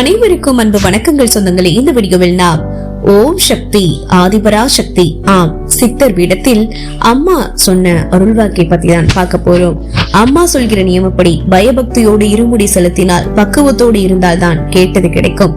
அனைவருக்கும் அன்பு வணக்கங்கள் சொந்தங்களே. இந்த வீடியோவில் நாம் ஓம் சக்தி ஆதிபரா சக்தி ஆம் சித்தர் பீடத்தில் அம்மா சொன்ன அருள்வாக்கை பத்தி தான் பார்க்க போறோம். அம்மா சொல்கிற நியமப்படி பயபக்தியோடு இருமுடி செலுத்தினால் பக்குவத்தோடு இருந்தால் தான் கேட்டது கிடைக்கும்.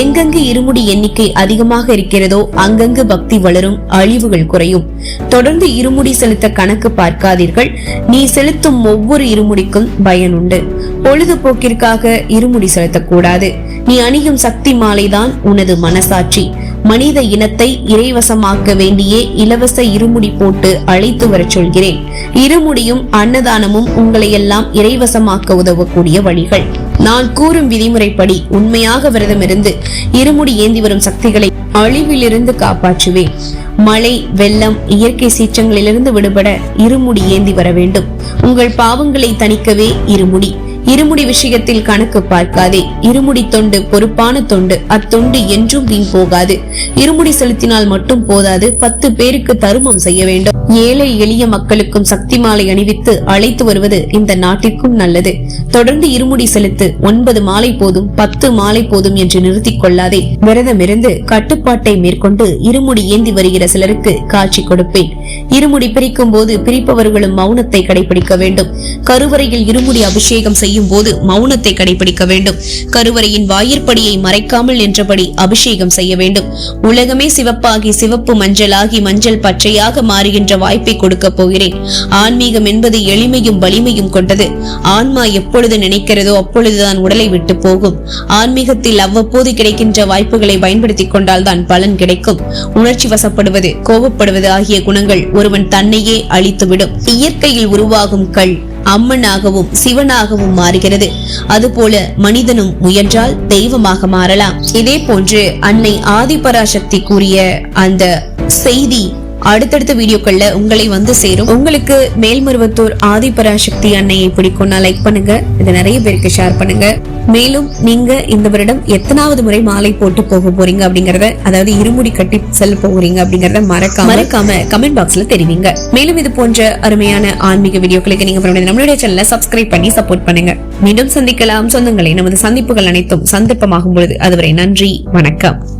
எங்கெங்கு இருமுடி எண்ணிக்கை அதிகமாக இருக்கிறதோ அங்கங்கு பக்தி வளரும் அழிவுகள் குறையும். தொடர்ந்து இருமுடி செலுத்த கணக்கு பார்க்காதீர்கள். நீ செலுத்தும் ஒவ்வொரு இருமுடிக்கும் பயன் உண்டு. பொழுதுபோக்கிற்காக இருமுடி செலுத்தக்கூடாது. நீ அணியும் சக்தி மாலைதான் உனது மனசாட்சி. மனித இனத்தை இறைவசமாக்க வேண்டிய இலவச இருமுடி போட்டு அழைத்து வரச் சொல்கிறேன். இருமுடியும் அன்னதானமும் உங்களை எல்லாம் இறைவசமாக்க உதவக்கூடிய வழிகள். நான் கூறும் விதிமுறைப்படி உண்மையாக விரதமிருந்து இருமுடி ஏந்தி வரும் சக்திகளை அழிவிலிருந்து காப்பாற்றுவேன். மழை வெள்ளம் இயற்கை சீற்றங்களிலிருந்து விடுபட இருமுடி ஏந்தி வர வேண்டும். உங்கள் பாவங்களை தணிக்கவே இருமுடி. இருமுடி விஷயத்தில் கணக்கு பார்க்காதே. இருமுடி தொண்டு பொறுப்பான தொண்டு. அத்தொண்டு என்றும் வீண் போகாது. இருமுடி செலுத்தினால் மட்டும் போதாது. பத்து பேருக்கு தருமம் செய்ய வேண்டும். ஏழை எளிய மக்களுக்கும் சக்தி மாலை அணிவித்து அழைத்து வருவது இந்த நாட்டிற்கும் நல்லது. தொடர்ந்து இருமுடி செலுத்து ஒன்பது மாலை போதும் பத்து மாலை போதும் என்று நிறுத்திக் கொள்ளாதே. விரதமிருந்து கட்டுப்பாட்டை மேற்கொண்டு இருமுடி ஏந்தி வருகிற சிலருக்கு காட்சி கொடுப்பேன். இருமுடி பிரிக்கும் போது பிரிப்பவர்களும் மௌனத்தை கடைபிடிக்க வேண்டும். கருவறையில் இருமுடி அபிஷேகம் செய்யும் போது மௌனத்தை கடைபிடிக்க வேண்டும். கருவறையின் வாயிற்படியை மறைக்காமல் நின்றபடி அபிஷேகம் செய்ய வேண்டும். உலகமே சிவப்பாகி சிவப்பு மஞ்சளாகி மஞ்சள் பச்சையாக மாறுகின்ற என்ற வாய்ப்பை கொடுக்க போகிறேன். ஆன்மீகம் என்பது எளிமையும் வலிமையும் கொண்டது. ஆன்மா எப்பொழுது நினைக்கிறதோ அப்பொழுதுதான் உடலை விட்டு போகும். ஆன்மீகத்தில் அவ்வப்போது கிடைக்கின்ற வாய்ப்புகளை பயன்படுத்திக் கொண்டால் தான் பலன் கிடைக்கும். உணர்ச்சி வசப்படுவது கோபப்படுவது ஆகிய குணங்கள் ஒருவன் தன்னையே அழித்துவிடும். இயற்கையில் உருவாகும் கல் அம்மனாகவும் சிவனாகவும் மாறுகிறது. அதுபோல மனிதனும் முயன்றால் தெய்வமாக மாறலாம். இதே போன்று அன்னை ஆதிபராசக்தி கூறிய அந்த செய்தி அடுத்தடுத்த வீடியோக்கள்ல உங்களை வந்து சேரும். உங்களுக்கு மேல்மருவத்தூர் ஆதிபராசக்தி அன்னையை பிடிக்கும்னா லைக் பண்ணுங்க. இதை நிறைய பேருக்கு ஷேர் பண்ணுங்க. மேலும் நீங்க இந்த வருடம் எத்தனாவது முறை மாலை போட்டு போக போறீங்க அப்படிங்கறத அதாவது இருமுடி கட்டி செல்ல போகிறீங்க அப்படிங்கறத மறக்காம மறக்காம கமெண்ட் பாக்ஸ்ல தெரிவிங்க. மேலும் இது போன்ற அருமையான ஆன்மீக வீடியோக்களுக்கு நீங்க நம்மளுடைய- சேனலை சப்ஸ்கிரைப் பண்ணி சப்போர்ட் பண்ணுங்க. மீண்டும் சந்திக்கலாம். சொந்தங்களை நமது சந்திப்புகள் அனைத்தும் சந்தர்ப்பமாகும் பொழுது. அதுவரை நன்றி. வணக்கம்.